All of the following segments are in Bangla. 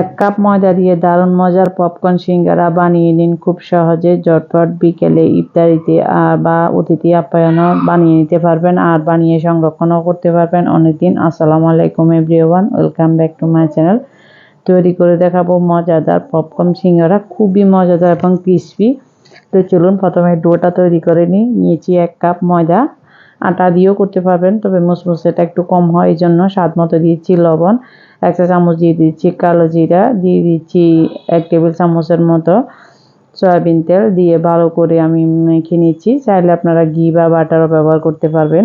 এক কাপ ময়দা দিয়ে দারুণ মজার পপকর্ন সিঙ্গারা বানিয়ে নিন। খুব সহজে ঝটপট বিকেলে ইফতারিতে আর বা অতিথি আপ্যায়নও বানিয়ে নিতে পারবেন আর বানিয়ে সংরক্ষণও করতে পারবেন। অনেকদিন, আসসালামু আলাইকুম everyone, welcome back to my channel. তৈরি করে দেখাবো মজাদার পপকর্ন সিঙ্গারা, খুবই মজাদার এবং ক্রিসপি। তো চলুন, প্রথমে ডোটা তৈরি করে নিই। নিয়েছি এক কাপ ময়দা। আটা দিয়েও করতে পারবেন, তবে মুসমুসেটা একটু কম হয় এই জন্য স্বাদ মতো দিয়েছি লবণ। একটা চামচ দিয়ে দিচ্ছি কালো জিরা, দিয়ে দিচ্ছি এক টেবিল চামচের মতো সয়াবিন তেল দিয়ে ভালো করে আমি মেখে নিচ্ছি। চাইলে আপনারা ঘি বা বাটারও ব্যবহার করতে পারবেন।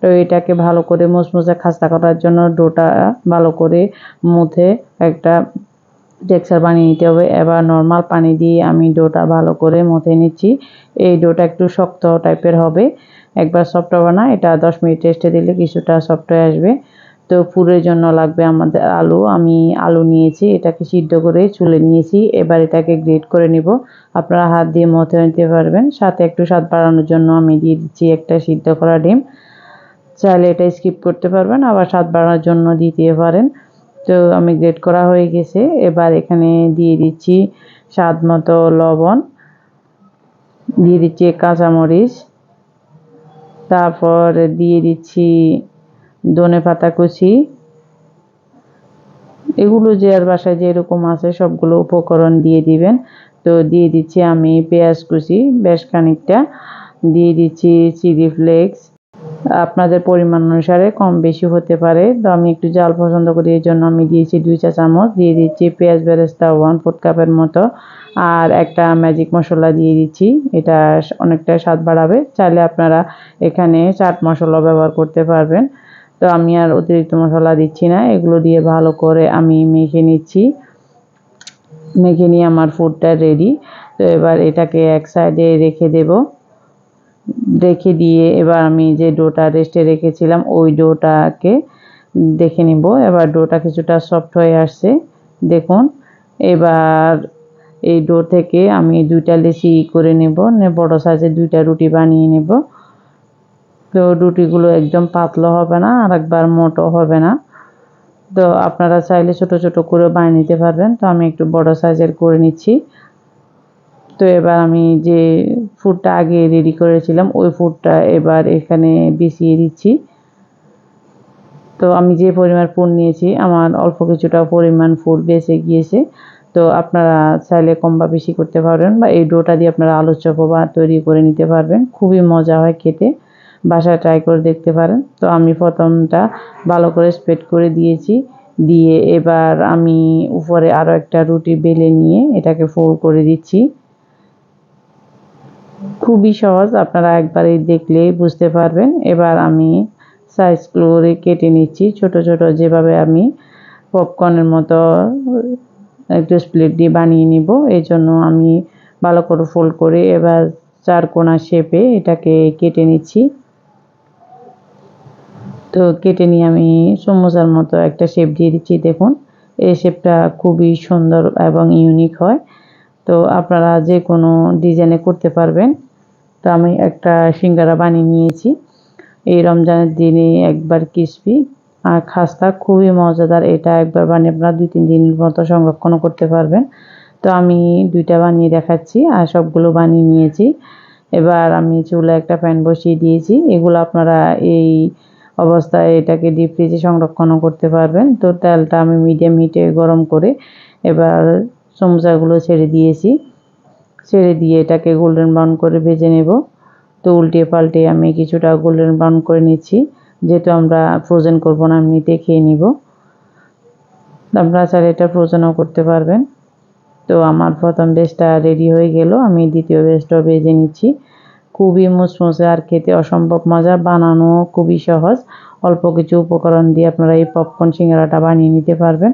তো এটাকে ভালো করে মুসমুসে খাস্তা করার জন্য ডোটা ভালো করে মুথে একটা টেক্সচার বানিয়ে নিতে হবে। এবার নর্মাল পানি দিয়ে আমি ডোটা ভালো করে মথে নিচ্ছি। এই ডোটা একটু শক্ত টাইপের হবে। একবার সফট হবে না, এটা দশ মিনিট রেস্টে দিলে কিছুটা সফট হয়ে আসবে। তো পুরের জন্য লাগবে আমাদের আলু। আমি আলু নিয়েছি, এটাকে সিদ্ধ করে চুলে নিয়েছি। এবার এটাকে গ্রেট করে নিব। আপনারা হাত দিয়ে মথে নিতে পারবেন। সাথে একটু স্বাদ বাড়ানোর জন্য আমি দিয়ে দিচ্ছি একটা সিদ্ধ করা ডিম। চাইলে এটা স্কিপ করতে পারবেন, আবার স্বাদ বাড়ানোর জন্য দিতে পারেন। তো আমি গ্রেট করা হয়ে গেছে। এবার এখানে দিয়ে দিচ্ছি স্বাদ মতো লবণ। দিয়ে দিচ্ছি কাঁচামরিচ। তারপর দিয়ে দিচ্ছি ধনে পাতা কুচি, এগুলো যে আর বাসায় যেরকম আছে সবগুলো উপকরণ দিয়ে দিবেন। তো দিয়ে দিচ্ছি আমি পেঁয়াজ কুচি, বেশ খানিকটা। দিয়ে দিচ্ছি চিলি ফ্লেক্স। আপনাদের পরিমাণ অনুসারে কম বেশি হতে পারে। তো আমি একটু জাল পছন্দ করি, এই জন্য আমি দিয়েছি দুই চা চামচ। দিয়ে দিচ্ছি পেঁয়াজ বেরেস্তা ওয়ান ফুট কাপের মতো। আর একটা ম্যাজিক মশলা দিয়ে দিচ্ছি। এটা অনেকটা স্বাদ বাড়াবে। চাইলে আপনারা এখানে চাট মশলা ব্যবহার করতে পারবেন। তো আমি আর অতিরিক্ত মশলা দিচ্ছি না। এগুলো দিয়ে ভালো করে আমি মেখে নিচ্ছি। মেখে নিয়ে আমার ফুডটা রেডি তো এবার এটাকে এক সাইডে রেখে দেব। রেখে দিয়ে এবার আমি যে ডোটা রেস্টে রেখেছিলাম, ওই ডোটাকে দেখে নিব। এবার ডোটা কিছুটা সফট হয়ে আসছে। দেখুন, এবার এই ডো থেকে আমি দুইটা লেচি করে নেব। বড় সাইজের দুইটা রুটি বানিয়ে নেব। তো রুটিগুলো একদম পাতলা হবে না, আর একবার মোটো হবে না। তো আপনারা চাইলে ছোট ছোট করে বানিয়ে নিতে পারবেন। তো আমি একটু বড় সাইজের করে নিচ্ছি। তো এবার আমি যে ফুডটা আগে রেডি করেছিলাম, ওই ফুডটা এবার এখানে বিছিয়ে দিচ্ছি। তো আমি যে পরিমাণ ফুড নিয়েছি, আমার অল্প কিছুটা পরিমাণ ফুড বেঁচে গিয়েছে। তো আপনারা চাইলে কম বা বেশি করতে পারবেন বা এই ডোটা দিয়ে আপনারা আলুর চপ বা তৈরি করে নিতে পারবেন। খুবই মজা হয় খেতে। বাসায় ট্রাই করে দেখতে পারেন। তো আমি প্রথমটা ভালো করে স্প্রেড করে দিয়েছি। দিয়ে এবার আমি উপরে আরও একটা রুটি বেলে নিয়ে এটাকে ফোল্ড করে দিচ্ছি। খুবই সহজ, আপনারা একবারই দেখলেই বুঝতে পারবেন। এবার আমি সাইজগুলো কেটে নিচ্ছি। ছোট ছোট যেভাবে আমি পপকর্নের মতো একটু স্প্লিট দিয়ে বানিয়ে নিব। এই জন্য আমি ভালো করে ফোল্ড করে এবার চার কোনা শেপে এটাকে কেটে নিচ্ছি। তো কেটে নিয়ে আমি সমোসার মতো একটা শেপ দিয়ে দিচ্ছি, দেখুন। এই শেপটা খুবই সুন্দর এবং ইউনিক হয়। তো আপনারা যে কোনো ডিজাইনে করতে পারবেন। তো আমি একটা সিঙ্গারা বানিয়ে নিয়েছি। এই রমজানের দিনে একবার ক্রিসপি আর খাস্তা খুবই মজাদার। এটা একবার বানিয়ে আপনারা দুই, তিন দিনের মতো সংরক্ষণও করতে পারবেন। তো আমি দুইটা বানিয়ে দেখাচ্ছি আর সবগুলো বানিয়ে নিয়েছি। এবার আমি চুলে একটা প্যান বসিয়ে দিয়েছি। এগুলো আপনারা এই অবস্থায় এটাকে ডিপ ফ্রিজে সংরক্ষণও করতে পারবেন। তো তেলটা আমি মিডিয়াম হিটে গরম করে এবার সমুচাগুলো ছেড়ে দিয়েছি। ছেড়ে দিয়ে এটাকে গোল্ডেন ব্রাউন করে ভেজে নেব। তো উল্টিয়ে পাল্টে আমি কিছুটা গোল্ডেন ব্রাউন করে নিচ্ছি। যেহেতু আমরা ফ্রোজেন করব না এমনিতে খেয়ে নিব। আপনারা চাইলে এটা ফ্রোজেনও করতে পারবেন। তো আমার প্রথম বেসটা রেডি হয়ে গেল। আমি দ্বিতীয় বেসটাও ভেজে নিচ্ছি। খুবই মুসমুসে আর খেতে অসম্ভব মজা বানানো খুবই সহজ। অল্প কিছু উপকরণ দিয়ে আপনারা এই পপকর্ন সিঙ্গারাটা বানিয়ে নিতে পারবেন।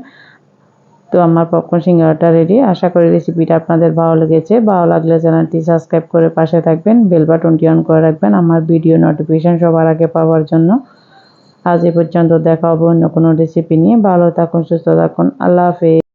তো আমার পপকর্ন সিঙ্গারাটা রেডি আশা করি রেসিপিটা আপনাদের ভালো লেগেছে। ভালো লাগলে চ্যানেলটি সাবস্ক্রাইব করে পাশে থাকবেন বেল বাটনটি অন করে রাখবেন আমার ভিডিও নোটিফিকেশান সবার আগে পাওয়ার জন্য। আজ এ পর্যন্ত দেখা হবে অন্য কোনো রেসিপি নিয়ে। ভালো থাকুন, সুস্থ থাকুন। আল্লাহ হাফেজ।